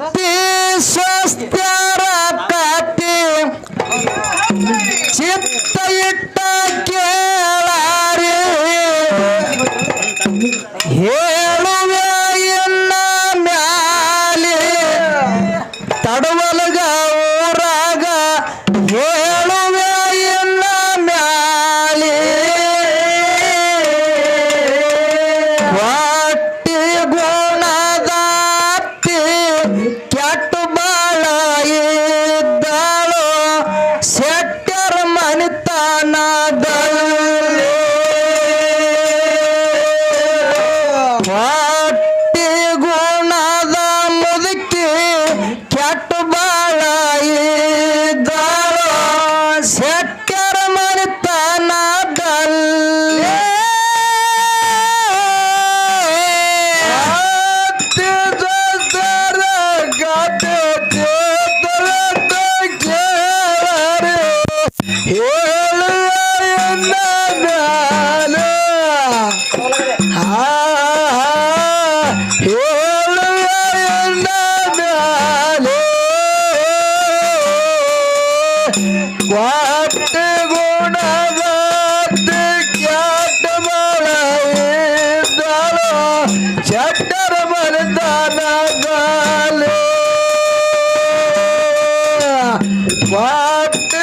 ಅತಿ ವಾಟ್ಟ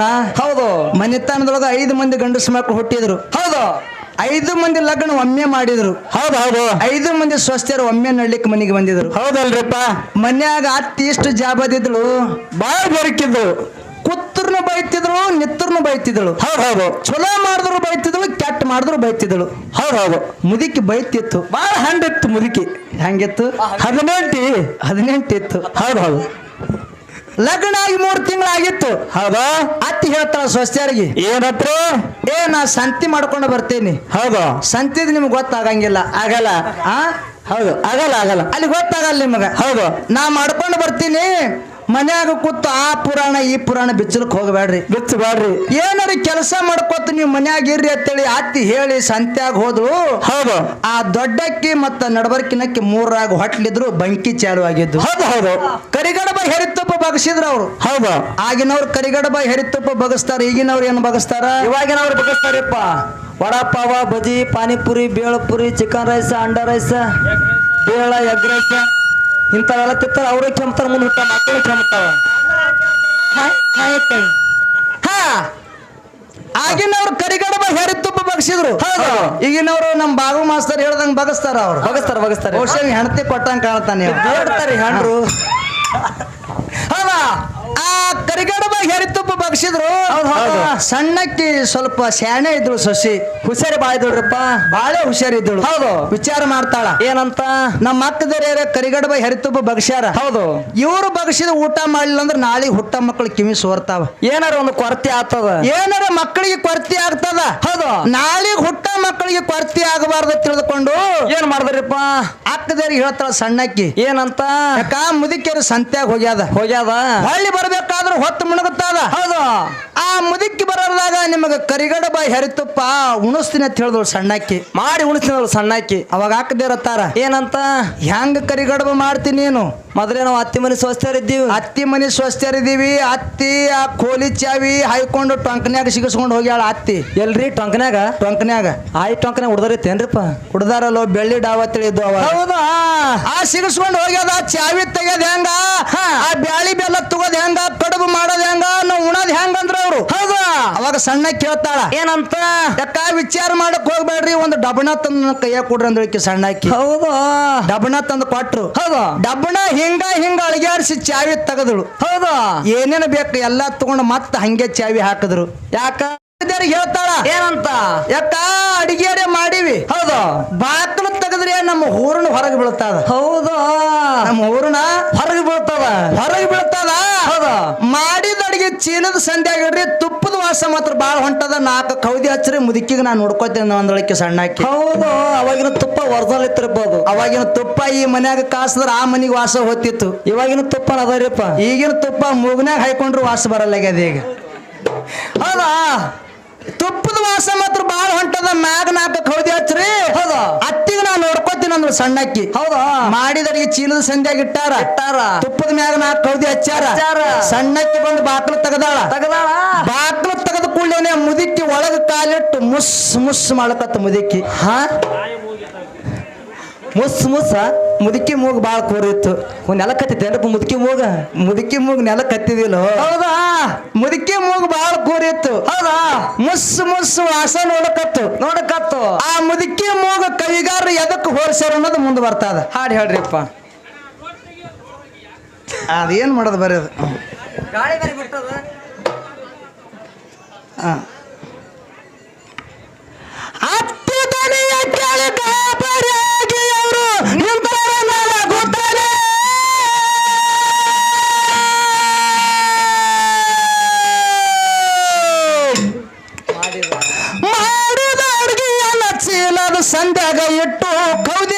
ಮನಿತಾನ ಹೌದು. ಮನೆತನದೊಳಗ ಐದು ಮಂದಿ ಗಂಡಸು ಮಕ್ಕಳು ಹುಟ್ಟಿದ್ರು. ಹೌದು. ಐದು ಮಂದಿ ಲಗ್ನ ಒಮ್ಮೆ ಮಾಡಿದ್ರು. ಹೌದು ಹೌದು. ಐದು ಮಂದಿ ಸ್ವಸ್ಥರು ಒಮ್ಮೆ ನಡ್ಲಿಕ್ಕೆ ಮನೆಗೆ ಬಂದಿದ್ರು. ಹೌದಲ್ರಿಪ್ಪ. ಮನ್ಯಾಗ ಅತ್ತಿ ಇಷ್ಟು ಜಾಬದಿದ್ಳು ಬಾಳ ಬರಕಿದ್ರು ಕುತ್ತರ್ನು ಬೈತಿದ್ರು ನಿತ್ತರ್ನು ಬೈತಿದ್ಳು. ಹೌದು ಹೌದು. ಚಲೋ ಮಾಡಿದ್ರು ಬೈತಿದ್ಳು ಕೆಟ್ಟ ಮಾಡಿದ್ರು ಬೈತಿದ್ಳು. ಹೌದು ಹೌದು. ಮುದುಕಿ ಬೈತಿತ್ತು. ಬಾಳ ಹಂಡಿತ್ತು ಮುದುಕಿ. ಹೆಂಗಿತ್ತು? ಹದಿನೆಂಟಿ. ಹದಿನೆಂಟಿತ್ತು ಹೌದು ಹೌದು. ಲಗ್ನ ಆಗಿ ಮೂರು ತಿಂಗಳಾಗಿತ್ತು. ಹೌದಾ? ಅತ್ತಿ ಹೇಳ್ತಾಳ ಸ್ವಸ್ಥರಿಗೆ ಏನತ್ರ? ಏ ನಾ ಸಂತಿ ಮಾಡ್ಕೊಂಡು ಬರ್ತೀನಿ. ಹೌದು? ಸಂತಿದ್ ನಿಮ್ಗೆ ಗೊತ್ತಾಗಂಗಿಲ್ಲ. ಆಗಲ್ಲ? ಆ? ಹೌದು ಆಗಲ್ಲ ಆಗಲ್ಲ. ಅಲ್ಲಿ ಗೊತ್ತಾಗಲ್ಲ ನಿಮಗೆ. ಹೌದು. ನಾ ಮಾಡ್ಕೊಂಡು ಬರ್ತೀನಿ. ಮನ್ಯಾಗ ಕೂತು ಆ ಪುರಾಣ ಈ ಪುರಾಣ ಬಿಚ್ಚಲಕ್ಕೆ ಹೋಗಬೇಡ್ರಿ. ಬಿಚ್ಚಬೇಡ್ರಿ. ಏನಾರ ಕೆಲಸ ಮಾಡ್ಕೋತ ನೀವು ಮನ್ಯಾಗ ಇರ್ರಿ ಅಂತೇಳಿ ಅತ್ತಿ ಹೇಳಿ ಸಂತ್ಯಾಗ ಹೋದ್ರು. ಹೌದು. ಆ ದೊಡ್ಡಕ್ಕಿ ಮತ್ತ ನಡಬರ್ಕಿನಕ್ಕೆ ಮೂರಾಗ ಹೊಟ್ಲಿದ್ರು ಬಂಕಿ ಚಾಲು ಆಗಿದ್ದು. ಹೌದು ಹೌದು. ಕರಿಗಡಬ ಹೆರಿತುಪ್ಪ ಬಗಸಿದ್ರು ಅವ್ರು. ಹೌದು. ಆಗಿನವ್ರು ಕರಿಗಡಬ ಹೆರಿತುಪ್ಪ ಬಗಸ್ತಾರ ಈಗಿನವ್ರು ಏನು ಬಗಸ್ತಾರ? ಇವಾಗಿನವ್ರು ಬಗಸ್ತಾರಪ್ಪ. ವಡಾಪಾವ ಬಜಿ ಪಾನಿಪುರಿ ಬೇಳಪುರಿ ಚಿಕನ್ ರೈಸ್ ಅಂಡಾ ರೈಸ್ ಬೇಳ ಎಗ್ ರೈಸ್ ಇಂಥವೆಲ್ಲ ತಿಂತಾರ ಅವರೇ ಕೆಮ್ತಾರ ಮುಂದೆ ಹುಟ್ಟ ಮಕ್ಕಳು ಕೆಮ್ತಾವ. ಹಾ ಆಗಿನವ್ರು ಕರಿಗಡಬ ಹೆರಿತುಪ್ಪ ಬಗಸಿದ್ರು. ಹೌದು. ಈಗಿನವ್ರು ನಮ್ ಬಾಗು ಮಾಸ್ತರ್ ಹೇಳ್ದಂಗ್ ಬಗಸ್ತಾರ ಅವ್ರು. ಬಗಸ್ತಾರ ಬಗಸ್ತಾರ. ಬಹುಶಃ ಹೆಣತಿ ಕೊಟ್ಟಂಗ್ ಕಾಣ್ತಾನೆ ಹೇಳ್ತಾರೆ ಹೆಣ್ರು ಹೌದಾ? ಆ ಕರಿಗಡಬ ಹೆರಿತುಪ್ಪ ಬಗ್ಸಿದ್ರು. ಹೌದ್ ಸಣ್ಣಕ್ಕಿ ಸ್ವಲ್ಪ ಶಾಣೆ ಇದ್ರು ಸೊಸಿ. ಹುಷಾರಿ ಬಾಯ್ ಇದ್ದಳ್ರಪ್ಪ ಬಾಳೆ ಹುಷಾರಿದ್ದಳು ಹೌದು. ವಿಚಾರ ಮಾಡ್ತಾಳ. ಏನಂತ? ನಮ್ಮ ಅಕ್ಕದರ ಕರಿಗಡಬ ಹೆರಿತುಬ್ಬ ಬಗ್ಸ್ಯಾರ. ಹೌದು. ಇವ್ರು ಬಗ್ಸಿದ ಊಟ ಮಾಡ್ಲಿಲ್ಲ ಅಂದ್ರೆ ನಾಳೆ ಹುಟ್ಟ ಮಕ್ಕಳು ಕಿವಿ ಸೋರ್ತಾವ. ಏನಾರ ಒಂದು ಕೊರತೆ ಆಗ್ತದ? ಏನಾರ ಮಕ್ಕಳಿಗೆ ಕೊರತೆ ಆಗ್ತದ? ಹೌದು. ನಾಳೆ ಹುಟ್ಟ ಮಕ್ಕಳಿಗೆ ಕೊರತೆ ಆಗಬಾರ್ದು ತಿಳಿದುಕೊಂಡು ಏನ್ ಮಾಡಿದ್ರಿಪ್ಪ? ಅಕ್ಕದೇರಿ ಹೇಳ್ತಾಳ ಸಣ್ಣಕ್ಕಿ. ಏನಂತ? ಯಾಕ ಮುದುಕಿಯರು ಸಂತ್ಯಾಗ ಹೋಗ್ಯಾದ. ಹೋಗ್ಯಾದ? ಹಳ್ಳಿ ಬರ್ಬೇಕಾದ್ರೆ ಹೊತ್ತು ಮುಳುಗುತ್ತಾದ ಹೌದು. ಆ ಮುದುಕಿ ಬರೋದಾಗ ನಿಮಗೆ ಬಾಯಿ ಹೆರಿತುಪ್ಪ ಉಣಿಸ್ತೀನಿ ಅಂತ ಹೇಳಿದ್ರು ಸಣ್ಣಕ್ಕಿ. ಮಾಡಿ ಉಣಿಸ್ತೀನಿ ಸಣ್ಣಕ್ಕಿ. ಅವಾಗ ಹಾಕದಿರತ್ತಾರ ಏನಂತ? ಹೆಂಗ ಕರಿಗಡಬ ಮಾಡ್ತೀನಿ ನೀನು? ಮೊದಲೇ ನಾವು ಹತ್ತಿ ಮನೆ ಸ್ವಸ್ಥರಿದ್ದೀವಿ ಅತ್ತಿ ಮನೆ ಸ್ವಸ್ಥರಿದ್ದೀವಿ ಅತ್ತಿ ಆ ಕೋಲಿ ಚಾವಿ ಹಾಯ್ಕೊಂಡು ಟೊಂಕನ್ಯಾಗ ಸಿಗಿಸ್ಕೊಂಡು ಹೋಗ್ಯಾಳ ಅತ್ತಿ. ಎಲ್ರಿ ಟೊಂಕನ್ಯಾಗ ಟೊಂಕನ್ಯಾಗ ಆಯ್ ಟೊಂಕನ್ಯಾಗ ಹುಡ್ದರೈತೇನ್ರಿಪ್ಪ ಹುಡ್ದಾರಲ್ಲೋ ಬೆಳ್ಳಿ ಡಾವ ತಿಳಿದ್ದು ಅವ. ಹೌದು? ಆ ಸಿಗಿಸ್ಕೊಂಡು ಹೋಗ್ಯದ ಚಾವಿ ತೆಗೆದ ಹೆಂಗ? ಆ ಬ್ಯಾಳಿ ಬೆಲ್ಲ ತಗೋದ್ ಹೆಂಗ? ಕಡುಬು ಮಾಡೋದ್ ಹೆಂಗ? ನಾವು ಉಣದ್ ಹೆಂಗ ಅಂದ್ರ ಅವ್ರು. ಹೌದು? ಅವಾಗ ಸಣ್ಣ ಕೇಳ್ತಾಳ ಏನಂತ? ಯಾಕ ವಿಚಾರ ಮಾಡಕ್ ಹೋಗ್ಬೇಡ್ರಿ ಒಂದು ಡಬಣ ತಂದು ಕೈಯಾಗ ಕೊಡ್ರಿ ಅಂದ್ಕ ಸಣ್ಣಾಕಿ. ಹೌದು? ಡಬಣ ತಂದು ಕೊಟ್ರು. ಹೌದು? ಡಬಣ ಹಿಂಗ ಹಿಂಗ ಅಳಗ್ಯಾರಿಸಿ ಚಾವಿ ತೆಗೆದಳು. ಹೌದಾ? ಏನೇನು ಬೇಕು ಎಲ್ಲ ತಗೊಂಡು ಮತ್ತೆ ಹಂಗೆ ಚಾವಿ ಹಾಕಿದ್ರು. ಯಾಕ? ಹೇಳ್ತಾಳ? ಏನಂತ? ಯಾಕ? ಅಡಿಗೆರೆ ಮಾಡಿವಿ. ಹೌದು? ಬಾಕ್ಲು ತೆಗೆದ್ರೆ ನಮ್ಮ ಊರನ್ನ ಹೊರಗೆ ಬೀಳ್ತದ. ಹೌದು? ನಮ್ಮ ಊರನ್ನ ಹೊರಗೆ ಬೀಳ್ತದ? ಹೊರಗೆ ಬೀಳ್ತದ. ಹೌದು? ಮಾಡಿದ ಅಡಿಗೆ ಚೀಲದ ಸಂಧ್ಯಾಗ ಇಡ್ರಿ ತುಪ್ಪದ ವಾಸ ಮಾತ್ರ ಬಾಳ ಹೊಂಟದ. ನಾಲ್ಕು ಕೌದಿ ಹಚ್ಚ್ರಿ ಮುದುಕಿಗೆ ನಾನು ನೋಡ್ಕೋತೇನೆ ಒಂದೊಳಕ್ಕೆ ಸಣ್ಣಾಕಿ ಹೌದು ಅವಾಗಿನ ತುಪ್ಪ ವರ್ದಲ್ ಇತ್ತಿರ್ಬೋದು ಅವಾಗಿನ ತುಪ್ಪ ಈ ಮನ್ಯಾಗ ಕಾಸದ್ರ ಆ ಮನಿಗೆ ವಾಸ ಹೊತ್ತಿತ್ತು ಇವಾಗಿನ ತುಪ್ಪ ಅದರಿಪ್ಪ ಈಗಿನ ತುಪ್ಪ ಮೂಗ್ನಾಗ ಹಾಕೊಂಡ್ರು ವಾಸ ಬರಲ್ಲಾಗ್ಯದ ಈಗ. ಹೌದಾ? ತುಪ್ಪದ ವಾಸ ಮಾತ್ರ ಬಾಳ ಹೊಂಟದ ಮ್ಯಾಗ ನಾಲ್ಕು ಹೌದಿ ಹಚ್ಚ್ರಿ. ಹೌದ. ಅತ್ತಿಗೆ ನಾನು ನೋಡ್ಕೋತೀನಿ ಅಂದ್ರೆ ಸಣ್ಣಕ್ಕಿ. ಹೌದಾ. ಮಾಡಿದರಿಗೆ ಚೀಲದ ಸಂಧ್ಯಾಗ ಇಟ್ಟಾರ. ಇಟ್ಟಾರ. ತುಪ್ಪದ ಮ್ಯಾಗ ನಾಲ್ಕು ಹೌದಿ ಹಚ್ಚಾರ ಹಚ್ಚಾರ. ಸಣ್ಣಕ್ಕಿ ಬಂದು ಬಾಕ್ಲು ತೆಗದಾಳ. ತಗದಾಳ. ಬಾಕ್ಲು ತೆಗೆದ ಕೂಡಲೇ ಮುದುಕಿ ಒಳಗ ಕಾಲಿಟ್ಟು ಮುಸ್ ಮುಸ್ ಮಾಡಕತ್ತ ಮುದುಕಿ. ಹಾ? ಮುಸ್ ಮುಸ್ಸ ಮುದುಕಿ ಮೂಗ್ ಬಾಳ ಕೂರಿತ್ತು ನೆಲ ಕತ್ತಿದ್ದೇನಪ್ಪ ಮುದುಕಿ ಮೂಗ? ಮುದುಕಿ ಮೂಗ್ ನೆಲ ಕತ್ತಿದಿಲ್ಲ ಹೌದಾ? ಮುದುಕಿ ಮೂಗ್ ಬಾಳ ಕೂರಿತ್ತು ಹೌದಾ? ಮುಸ್ ಮುಸ್ ವಾಸ ನೋಡಕತ್ತು. ನೋಡಕತ್ತು. ಆ ಮುದುಕಿ ಮೂಗ ಕವಿಗಾರ ಎದಕ್ ಹೋರ್ಸ್ಯಾರ ಅನ್ನೋದು ಮುಂದೆ ಬರ್ತದ. ಹಾಡು ಹೇಳ್ರಿಪ್ಪ. ಅದೇನ್ ಮಾಡೋದು ಬರೋದು ಗಾಳಿ ಹತ್ತು ಬಿಟ್ಟದ? ಹತ್ತಿದನೆಯ ಕೆಳಗ ಬರೆಗೆ ಅವರು ನಿಂತರ ನಲಗುತ್ತಾನೆ. ಮಾಡಿದ ಅಡ್ಗೆಯನ್ನ ಚೀಲದ ಸಂಧ್ಯಾಗ ಇಟ್ಟು ಕೌದಿ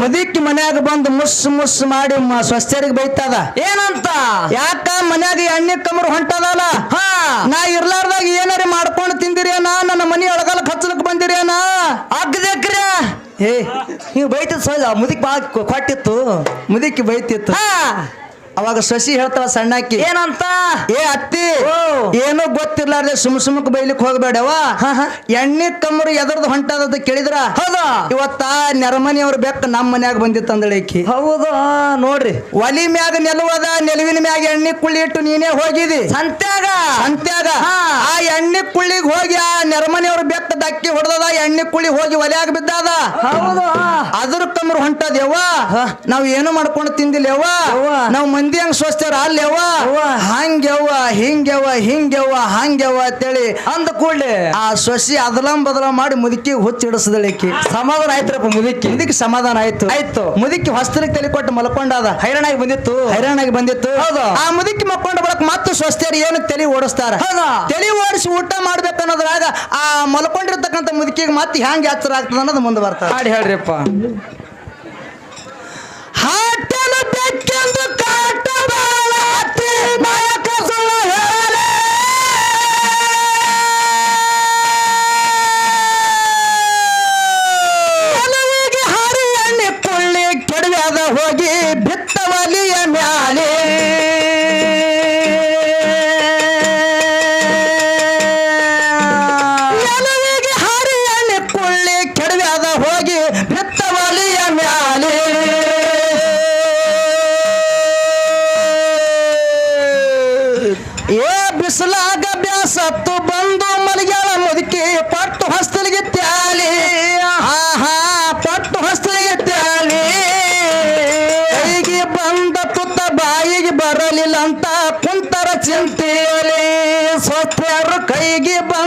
ಮುದಿಕ್ಕಿ ಮನ್ಯಾಗ ಬಂದು ಮುಸ್ ಮುಸ್ ಮಾಡಿ ಸ್ವಸ್ಥರಿಗೆ ಬೈತದ. ಏನಂತ? ಯಾಕ ಮನ್ಯಾಗ ಎಣ್ಣೆ ಕಮರ್ ಹೊಂಟದಲ್ಲ? ಹಾ. ನಾ ಇರ್ಲಾರ್ದಾಗ ಏನಾರ ಮಾಡ್ಕೊಂಡು ತಿಂದಿರೇನ ನನ್ನ ಮನಿ ಒಳಗಲ್ಲ ಹಚ್ಚಲಕ್ ಬಂದಿರೇನ ಅಗ್ದಕ್ರ. ಏ ನೀವು ಬೈತ ಸೋಜ ಮುದಿಕ್ ಬಾ ಕೊಟ್ಟಿತ್ತು. ಮುದಿಕ್ಕಿ ಬೈತಿತ್ತು. ಹಾ. ಅವಾಗ ಶಶಿ ಹೇಳ್ತಾಳ ಸಣ್ಣಕ್ಕಿ ಏನಂತ? ಏ ಅತ್ತಿ. ಏನೋ ಗೊತ್ತಿರ್ಲಾರ್ದೆ ಸುಮ್ ಸುಮ್ಕ್ ಬೈಲಿಕ್ ಹೋಗ್ಬೇಡವ. ಎಣ್ಣೆ ಕಮ್ಮರು ಎದರ್ದು ಹೊಂಟದ ಕೇಳಿದ್ರ? ಹೌದ. ಇವತ್ತ ನೆರಮನಿಯವ್ರ ಬೆಕ್ಕ ನಮ್ಮ ಮನ್ಯಾಗ ಬಂದಿತ್ತು ಅಕ್ಕಿ ಹೌದು ನೋಡ್ರಿ. ಒಲಿ ಮ್ಯಾಗ ನೆಲುವದ ನೆಲುವಿನ ಮ್ಯಾಗ ಎಣ್ಣೆ ಕುಳ್ಳಿ ಇಟ್ಟು ನೀನೇ ಹೋಗಿದಿ. ಸಂತ್ಯಾಗ? ಸಂತ್ಯಾಗ. ಆ ಎಣ್ಣೆ ಕುಳ್ಳಿಗೆ ಹೋಗಿ ಆ ನೆರಮನಿಯವ್ರ ಬೆಕ್ಕ ದಕ್ಕಿ ಹೊಡೆದದ ಎಣ್ಣೆ ಕುಳ್ಳಿ ಹೋಗಿ ಒಲ್ಯಾಗ ಬಿದ್ದಾದ. ಹೌದು ಅದ್ರ ಕಮ್ಮರು ಹೊಂಟದ ಯವ್ವ ಹ. ನಾವ್ ಏನು ಮಾಡ್ಕೊಂಡು ತಿಂದಿಲ್ಲವ್ವ. ನಾವ್ ಮಂದಿ ಹಂಗ ಸ್ವಸ್ಥರ ಅಲ್ಲ ಯವ್ವ ಯವ್ವ. ಹಂಗ್ಯವ್ವ ಹಿಂಗ್ಯವ್ವ ಹಿಂಗ್ಯವ್ವ ಹಂಗ್ಯವ್ವ ಅಂತೇಳಿ ಅಂದ ಕೂಡ್ಲೆ ಆ ಸೊಸಿ ಅದಲಂ ಬದಲ ಮಾಡಿ ಮುದುಕಿ ಹುಚ್ಚ ಹಿಡಿಸದಳಿಕ್ಕಿ ಸಮಾಧಾನ ಆಯ್ತ್ರಪ್ಪ ಮುದುಕಿ. ಇದಕ್ಕೆ ಸಮಾಧಾನ ಆಯ್ತು. ಆಯ್ತು. ಮುದುಕಿ ಹೊಸ್ತಲಿಗೆ ತಲೆ ಕೊಟ್ಟು ಮಲ್ಕೊಂಡಾದ. ಹೈರಾಣಾಗಿ ಬಂದಿತ್ತು. ಹೈರಾಣಾಗಿ ಬಂದಿತ್ತು. ಹೌದು. ಆ ಮುದುಕಿ ಮಕ್ಕೊಂಡ ಬಳಕ ಮತ್ತೆ ಸ್ವಸ್ಥರು ಏನು ತಲೆ ಓಡಿಸ್ತಾರ? ತಲೆ ಓಡಿಸಿ ಊಟ ಮಾಡ್ಬೇಕನ್ನೋದ್ರಾಗ ಆ ಮಲ್ಕೊಂಡಿರ್ತಕ್ಕಂಥ ಮುದುಕಿಗೆ ಮತ್ತೆ ಹ್ಯಾಂಗ್ ಎಚ್ಚರ ಆಗ್ತದ ಅನ್ನೋದು ಮುಂದೆ ಬರ್ತಾರೆ ಹಾಡಿ ಹೇಳ್ರಿಪ್ಪ. ಹಾಟಲು ಚಿಂತೆಯಲ್ಲಿ ಸತ್ಯರು ಕೈಗೆ ಬಂದ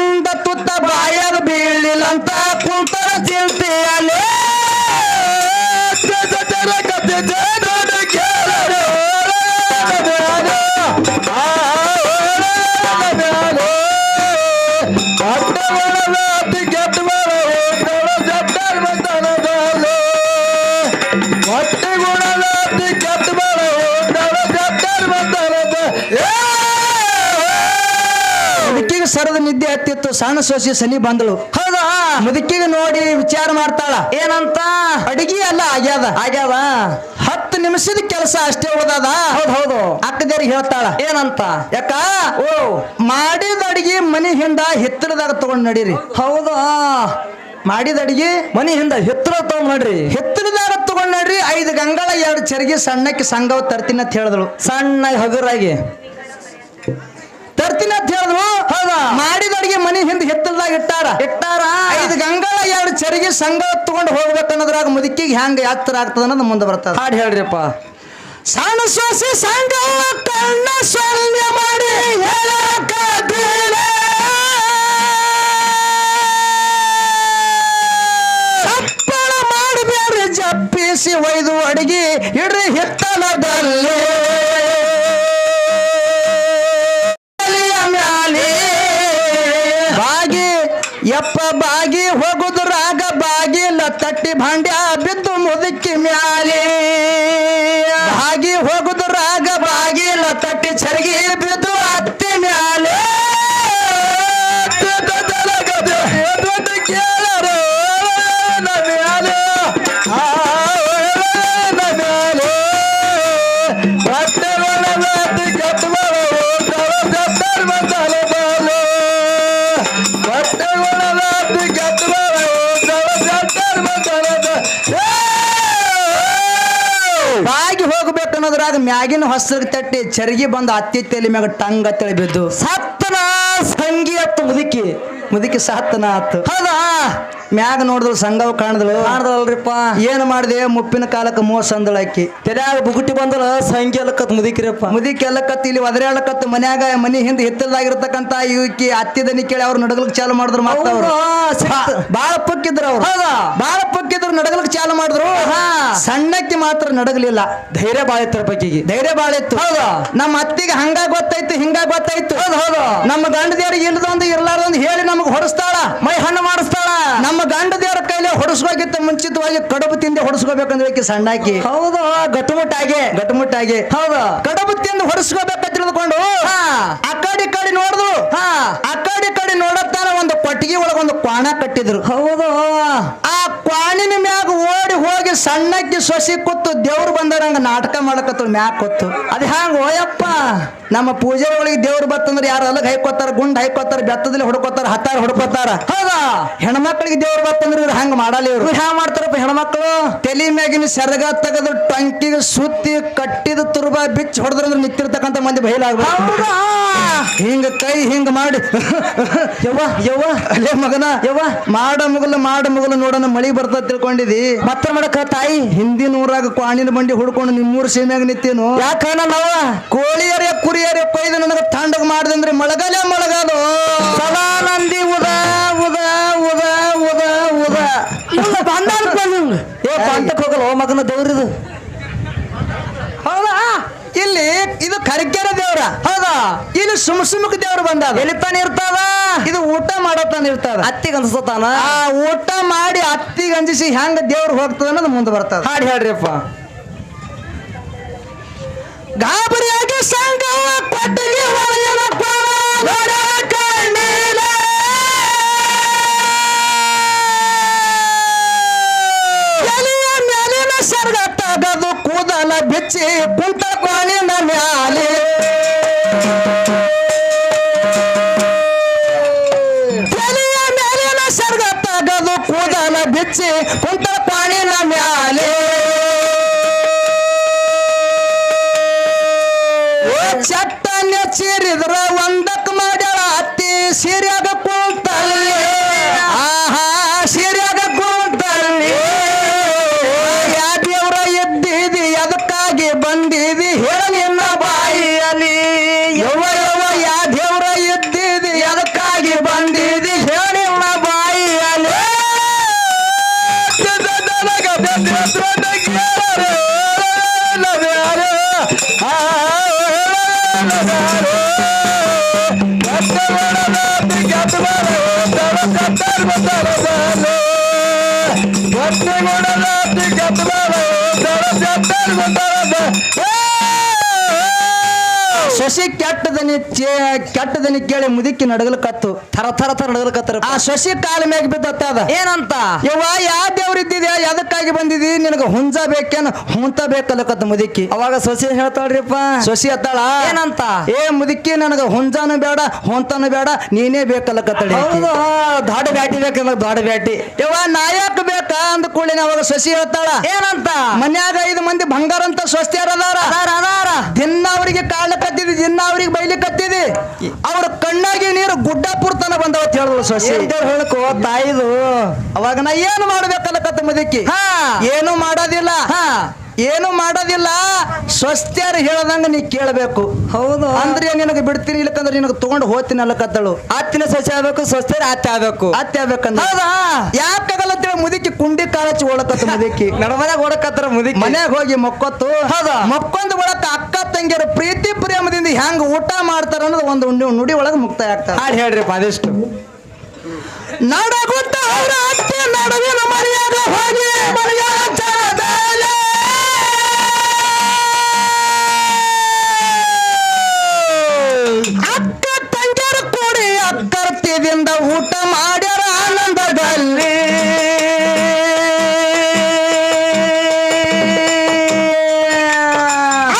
ಹತ್ತಿತ್ತು ಸಣ್ಣ ಸೊಸಿ ಸನಿ ಬಂದಳು. ಹೌದಾ? ಮುದುಕಿಗೆ ನೋಡಿ ವಿಚಾರ ಮಾಡ್ತಾಳ. ಏನಂತ? ಅಡಿಗೆ ಎಲ್ಲ ಆಗ್ಯಾದ. ಆಗ್ಯಾವ? ಹತ್ತು ನಿಮಿಷದ ಕೆಲಸ ಅಷ್ಟೇ ಓದದ. ಹೌದ್ ಹೌದು. ಅಕ್ಕದೇರಿಗೆ ಹೇಳ್ತಾಳ. ಏನಂತ? ಯಾಕ? ಓ. ಮಾಡಿದ ಅಡಿಗೆ ಮನಿ ಹಿಂದ ಹಿತ್ತಲದಾಗ ತಗೊಂಡ್ ನಡೀರಿ. ಹೌದಾ ಮಾಡಿದ ಅಡಿಗೆ ಮನಿ ಹಿಂದ ಹಿತ್ರ ತಗೊಂಡ್ ನೋಡ್ರಿ. ಹಿತ್ತಲದಾಗ ತಗೊಂಡ್ ನಡ್ರಿ. ಐದು ಗಂಗಳ ಎರಡು ಚರಿಗೆ ಸಣ್ಣಕ್ಕೆ ಸಂಗವ ತರ್ತೀನಿ ಅಂತ ಹೇಳಿದಳು. ಸಣ್ಣ ಹಗುರಾಗಿ. ತರ್ತೀನಿ ಅಂತ ಹೇಳಿದ್ರು. ಹೌದಾ? ಮಾಡಿದ ಅಡಿಗೆ ಮನೆ ಹಿಂದೆ ಹೆತ್ತಲ್ದಾಗ ಇಟ್ಟಾರ. ಇಟ್ಟಾರ? ಐದು ಗಂಗಳ ಎರಡು ಚರಿಗೆ ಸಂಘ ತಗೊಂಡು ಹೋಗ್ಬೇಕನ್ನೋದ್ರಾಗ ಮುದುಕಿಗೆ ಹ್ಯಾಂಗ ಯಾತ್ರ ಆಗ್ತದ ಅನ್ನೋದು ಮುಂದೆ ಬರ್ತದೆ. ಹಾಡಿ ಹೇಳ್ರಿಪ್ಪ. ಸಣ್ಣ ಸೊಸೆ ಸಂಘ ಕಣ್ಣ ಸೊನ್ನೆ ಮಾಡಿ ಹೇಳಕ. ಸಪ್ಪಳ ಮಾಡಬೇಡ್ರಿ ಜಪ್ಪಿಸಿ ಒಯ್ದು ಅಡಿಗೆ. ಇಡ್ರಿ ಹಿತ್ತಲದಲ್ಲಿ. ಬಾಗಿ, ಎಪ್ಪ ಬಾಗಿ ಹೋಗುದ್ರಾಗ ಬಾಗಿಲ ತಟ್ಟಿ ಭಾಂಡ್ಯ ಬಿದ್ದು ಮುದುಕಿ ಮ್ಯಾಲೆ. ಬಾಗಿ ಹೋಗುದ್ರಾಗ ಬಾಗಿಲ ತಟ್ಟಿ ಚರಗಿ ಬಿದ್ದು ಅತ್ತಿ ಮ್ಯಾಲೆ. ಹೋಗ್ಬೇಕನ್ನೋದ್ರಾಗ ಮ್ಯಾಗಿನ ಹೊಸರಿಗೆ ತಟ್ಟಿ ಚರಿಗೆ ಬಂದು ಅತ್ತಿ ತಲೆ ಮ್ಯಾಗ ಟಂಗ ತಳಿ ಬಿದ್ದು, ಸತ್ತನ ಸಂಗಿ ಅತ್ತು ಮುದುಕಿ ಮುದುಕಿ ಸತ್ತನ ಆತು. ಹೌದಾ? ಮ್ಯಾಗ ನೋಡಿದ್ರು ಸಂಘವ್ ಕಾಣದಳು. ಕಾಣದಲ್ರಿಪ್ಪ. ಏನ್ ಮಾಡಿದೆ? ಮುಪ್ಪಿನ ಕಾಲಕ್ಕೆ ಮೋಸ ಅಂದಳು ಆಕಿ ತೆರ್ಯಾಗ ಬುಗುಟಿ ಬಂದಳ ಸಂಖ್ಯೆ ಎಲ್ಲಕತ್ ಮುದುಕಿರಪ್ಪ. ಮುದಿಕ್ ಎಲ್ಲಕತ್ ಇಲ್ಲಿ ಒದರಾಳಕತ್ ಮನ್ಯಾಗ ಮನಿ ಹಿಂದೆ ಹಿತ್ತಲ್ದಾಗಿರ್ತಕ್ಕಂತ ಇವಕ್ಕೆ ಅತ್ತಿದನಿ ಕೇಳಿ ಅವ್ರು ನಡಗಲಿಕ್ ಚಾಲು ಮಾಡಿದ್ರು? ಸಿಕ್ತು. ಬಾಳ ಪಕ್ಕಿದ್ರು ಅವ್ರು. ಹೌದಾ? ಬಾಳ ಪಕ್ಕಿದ್ರು ನಡಗಲಿಕ್ ಚಾಲು ಮಾಡಿದ್ರು. ಹಾ. ಸಣ್ಣಕ್ಕೆ ಮಾತ್ರ ನಡಗಲಿಲ್ಲ. ಧೈರ್ಯ ಬಾಳ ಬಗ್ಗಿಗೆ ಧೈರ್ಯ ಬಾಳ ಇತ್ತು. ಹೌದಾ? ನಮ್ಮ ಅತ್ತಿಗೆ ಹಂಗ ಗೊತ್ತಾಯ್ತು ಹಿಂಗ ಗೊತ್ತಾಯ್ತು ಹೌದು ಹೌದು. ನಮ್ಮ ಗಂಡ ದೇವ್ರಿಗೆ ಇಲ್ಲದೊಂದು ಇರ್ಲಾರ್ದೊಂದು ಹೇಳಿ ನಮಗ್ ಹೊಡಸ್ತಾಳ ಮೈ ಹಣ್ಣು ಮಾಡಿಸ್ತಾಳ. ನಮ್ಮ ಗಂಡ ದೇವರ ಕೈಲಿ ಹೊಡಸ್ಕೋಗಿತ್ತ ಮುಂಚಿತವಾಗಿ ಕಡುಬು ತಿಂದೆ ಹೊಡಸ್ಕೋಬೇಕಂದ್ರೆ ಸಣ್ಣ ಸಣ್ಣಾಕಿ. ಹೌದು. ಗಟ್ಟುಮುಟ್ಟಾಗೆ ಗಟ್ಟುಮುಟ್ಟಾಗಿ ಹೌದು. ಕಡುಬು ತಿಂದು ಹೊಡಸ್ಕೋಬೇಕ ತಿಳಿದುಕೊಂಡು. ಆ ಕಡೆ ಕಡೆ ನೋಡಿದ್ರು. ಹಾ. ಆ ಕಡೆ ಕಡೆ ನೋಡತ್ತಾನ ಒಂದು ಕೊಟ್ಟಿಗೆ ಒಳಗೊಂದು ಕ್ವಾಣ ಕಟ್ಟಿದ್ರು. ಹೌದು. ಆ ಕ್ವಾಣಿನ ಮ್ಯಾಗ ಸಣ್ಣಕ್ಕೆ ಸೊಸಿ ಕೂತು ದೇವ್ರು ಬಂದರಂಗ ನಾಟಕ ಮಾಡಕತ್ತು ಮ್ಯಾಕ್ ಕೊತ್ತು ಅದ್ ಹ್ಯಾಂಗ ಓಯಪ್ಪ? ನಮ್ಮ ಪೂಜಾರಿಗಳಿಗೆ ದೇವ್ರು ಬತ್ತಂದ್ರೆ ಯಾರು ಅಲಗ್ ಹೈಕೋತಾರ ಗುಂಡ್ ಹೈಕೋತಾರ ಬೆತ್ತದಲ್ಲಿ ಹುಡ್ಕೋತಾರ ಹತ್ತಾರ ಹುಡ್ಕೋತಾರ? ಹೌದಾ? ಹೆಣ್ಮಕ್ಳಿಗೆ ದೇವ್ರು ಬತ್ತಂದ್ರೆ ಇವ್ರು ಹಂಗ ಮಾಡಲ್ಲ ಇವ್ರು? ಹ್ಯಾಂಗ ಮಾಡ್ತಾರಪ್ಪ ಹೆಣ್ಮಕ್ಳು? ತಲಿ ಮ್ಯಾಗಿನ ಸೆರಗ ತೆಗೆದು ಟಂಕಿಗೆ ಸುತ್ತಿ ಕಟ್ಟಿದ ತುರ್ಬ ಬಿಚ್ಚಿ ಹೊಡೆದ್ರಂದ್ರೆ ನಿಂತಿರ್ತಕ್ಕಂಥ ಮಂದಿ ಬಯಲಾಗ ಹಿಂಗ ಕೈ ಹಿಂಗ ಮಾಡಿ. ಯವ್ವ ಯವ್ವ. ಅಲ್ಲೇ ಮಗನ. ಯವ್ವ. ಮಾಡ ಮುಗಲು ಮಾಡ ಮುಗಲು ನೋಡೋಣ ಮಳಿ ಬರ್ತದ ತಿಳ್ಕೊಂಡಿದಿ. ಮತ್ತೆ ಮಾಡಕ ತಾಯಿ? ಹಿಂದಿನ ಊರಾಗ ಕ್ವಾಣಿನ ಬಂಡಿ ಹುಡ್ಕೊಂಡು ನಿಮ್ಮೂರು ಸೀಮ್ಯಾಗ ನಿಂತೇನು? ಯಾಕ ನಾವ ಕೋಳಿಯರೇ ಕುರಿಯರೇ ಪೈದ ನನಗೆ ತಾಂಡಗ ಮಾಡ್ದಂದ್ರೆ ಮಳಗಲೇ ಮಳಗಾಲು ಸದಾ ನಂದಿ ಉದ ಉದ ಉದ ಉದ ಉದ. ಬಂದ ಏ ಬಂಟಕ್ ಹೋಗಲ್ಲ ಓ ಮಗನ ದೇವ್ರಿದು ಇಲ್ಲಿ ಇದು ಕರಿಕೆರೆ ದೇವ್ರ. ಹೌದಾ? ಇಲ್ಲಿ ಸುಮ್ ಸುಮಕ್ ದೇವ್ರ ಬಂದ ಎಲ್ಲಿ ತಾನ ಇರ್ತಾವ ಇದು ಊಟ ಮಾಡತಾನ ಇರ್ತದ. ಅತ್ತಿಗೆ ಅನ್ಸತಾನ ಆ ಊಟ ಮಾಡಿ ಅತ್ತಿಗೆ ಅಂಜಿಸಿ ಹೆಂಗ ದೇವ್ರ ಹೋಗ್ತದ ಅನ್ನೋದು ಮುಂದೆ ಬರ್ತದ. ಹಾಡಿ ಹೇಳ್ರಿಪ್ಪ. ಗಾಬರಿಯಾಗಿ ಸಂಗವ ಕೊಟ್ಟಿಗೆ ಹೊಳೆಯನ ಪಾವನ ಕಣ್ಣೀಲ. ಎಲೆಯ ಮ್ಯಾಲಿನ ಸರ್ಗ ತಗದು ಕೂದಲ ಬಿಚ್ಚಿ ಕುಂತ ಮ್ಯಾಲೆ. ತಲೆಯ ಮೇಲಿನ ಸರ್ಗ ತಗದು ಕೂದಲ ಬಿಚ್ಚಿ ಕುಂತ ಪಾಣಿನ ಮ್ಯಾಲೆ. ಚಟ್ಟನ್ನ ಚೀರಿದ್ರ ಒಂದಕ್ ಮಾಡ್ಯಾಳ ಅತ್ತಿ, ಸೀರ್ಯಾಗ ಕುಂತಲ್ಲೇ ಆಹಾ. ಸೊಸಿ ಕೆಟ್ಟದನಿ ಕೆಟ್ಟದನಿ ಕೇಳಿ ಮುದುಕಿ ನಡಗಲು ಕತ್ತು. ಥರ ಥರ ಥರ ಆ ಸೊಸಿ ಕಾಲ ಮ್ಯಾಗ ಅದ. ಏನಂತ? ಇವ ಯಾವ ದೇವ್ರ ಇದ್ದಿದ್ಯಾ? ಎದಕ್ಕಾಗಿ ಬಂದಿದಿ? ನಿನಗ ಹುಂಜ ಬೇಕೇನ? ಹುಂತ ಬೇಕಲ್ಲಕತ್ತ ಮುದುಕಿ. ಅವಾಗ ಸೊಸೆ ಹೇಳ್ತಾಳ್ರಿಪ್ಪ. ಸೊಸಿ ಅತ್ತಾಳ ಏನಂತ? ಏ ಮುದುಕಿ ನನಗ ಹುಂಜಾನು ಬೇಡ ಹೊಂತನು ಬೇಡ ನೀನೇ ಬೇಕಲ್ಲಕತ್ತಳಿ ಹೌದು ದೊಡ್ಡ ಬ್ಯಾಟಿ ಬೇಕಲ್ಲ ದೊಡ್ಡ ಬ್ಯಾಟಿ. ಇವ ನಾಯಕ್ ಬೇಕಾ ಅಂದ ಕೂಡಲೇ ಅವಾಗ ಸೊಸಿ ಹೇಳ್ತಾಳ. ಏನಂತ? ಮನ್ಯಾಗ ಐದು ಮಂದಿ ಬಂಗಾರ ಅಂತ ಸ್ವಸ್ತಿ ಅದಾರ. ಅದಾರ ಅದಾರ. ದಿನ ಅವ್ರಿಗೆ ಕಾಡ್ಲಕತ್ತಿದಿ ದಿನ ಅವ್ರಿಗೆ ಬೈಲಿಕತ್ತಿದಿ ಅವ್ರ ಕಣ್ಣಾಗಿ ನೀರು ಗುಡ್ಡಾಪುರ ತನ ಬಂದವ ಅಂತ ಹೇಳಿದ್ರು ಸೊಸಿ ಹೇಳ್ಕೋ ತಾಯಿದು? ಅವಾಗ ನಾ ಏನು ಮಾಡ್ಬೇಕಲ್ಲ ಕತ್ತ ಹಾ. ಏನು ಮಾಡೋದಿಲ್ಲ. ಹಾ. ಏನು ಮಾಡೋದಿಲ್ಲ. ಸ್ವಸ್ಥ್ಯಾರು ಹೇಳದಂಗ ನೀ ಕೇಳಬೇಕು. ಹೌದು. ಅಂದ್ರೆ ನಿನಗೆ ಬಿಡ್ತೀನಿ ಇಲ್ಲಕಂದ್ರೆ ನಿನಗೆ ತಗೊಂಡು ಹೋಗ್ತೀನಿ ಅಲ್ಲಕತ್ತಳು ಅತ್ತಿನ ಸಸ್ಯ ಆಗ್ಬೇಕು ಸೊಸೆ ಅತ್ತೆ ಆಗ್ಬೇಕು. ಅತ್ತೆ ಆಗ್ಬೇಕಂದ್ರೆ. ಹೌದಾ? ಯಾಕಾಗಲ್ಲ ಅಂತೇಳಿ ಮುದುಕಿ ಕುಂಡಿ ಕಾಲಚ್ಚಿ ಓಡಕತ್ತ ಮುದುಕಿ. ನಡಮನ್ಯಾಗ ಓಡಕತ್ತಾರ ಮುದುಕಿ. ಮನ್ಯಾಗ ಹೋಗಿ ಮಕ್ಕೊತ್ತು. ಹೌದಾ? ಮೊಕ್ಕೊಂದು ಒಳಕ ಅಕ್ಕ ತಂಗಿಯರು ಪ್ರೀತಿ ಪ್ರೇಮದಿಂದ ಹೆಂಗ್ ಊಟ ಮಾಡ್ತಾರ ಅನ್ನೋದು ಒಂದು ನುಡಿ- ನುಡಿ ಒಳಗೆ ಮುಕ್ತಾಯ ಆಗ್ತಾರೆ. ಹಾಡು ಹೇಳ್ರಿ ಅದೆಷ್ಟು? ನಡಗುತ್ತ ಅವರ ಅತ್ತೆ ನಡುವಿನ ಮರ್ಯಾದ ಹೋಗಿ ಮರ್ಯಾದಲೆ. ಅಕ್ಕರ್ತಿದಿಂದ ಊಟ ಮಾಡ್ಯಾರ ಆನಂದದಲ್ಲಿ.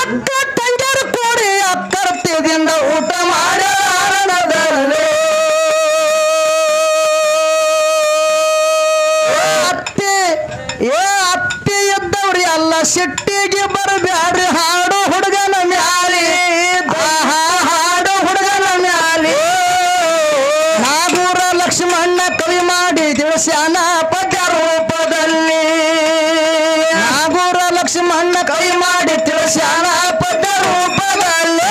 ಅಕ್ಕ ತಂಗಿಯರು ಕೂಡಿ ಅಕ್ಕರ್ತಿದಿಂದ ಊಟ ಮಾಡ್ಯಾರ ಆನಂದದಲ್ಲಿ. ಅತ್ತೆ, ಏ ಅತ್ತೆ ಇದ್ದವ್ರಿ, ಅಲ್ಲ ಸಿಟ್ಟಿಗೆ ಬರಬ್ಯಾಡ್ರಿ, ಹಾಡು ಹುಡುಗನ ಪದ್ಯ ರೂಪದಲ್ಲಿ ನಾಗೂರ ಲಕ್ಷ್ಮಣ್ಣ ಕೈ ಮಾಡಿ ತಿಳಿಸ್ಯಾನ ಪದ್ಯ ರೂಪದಲ್ಲಿ.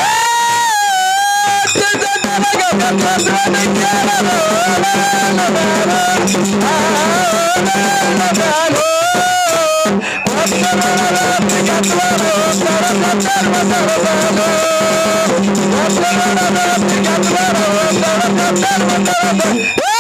ಏ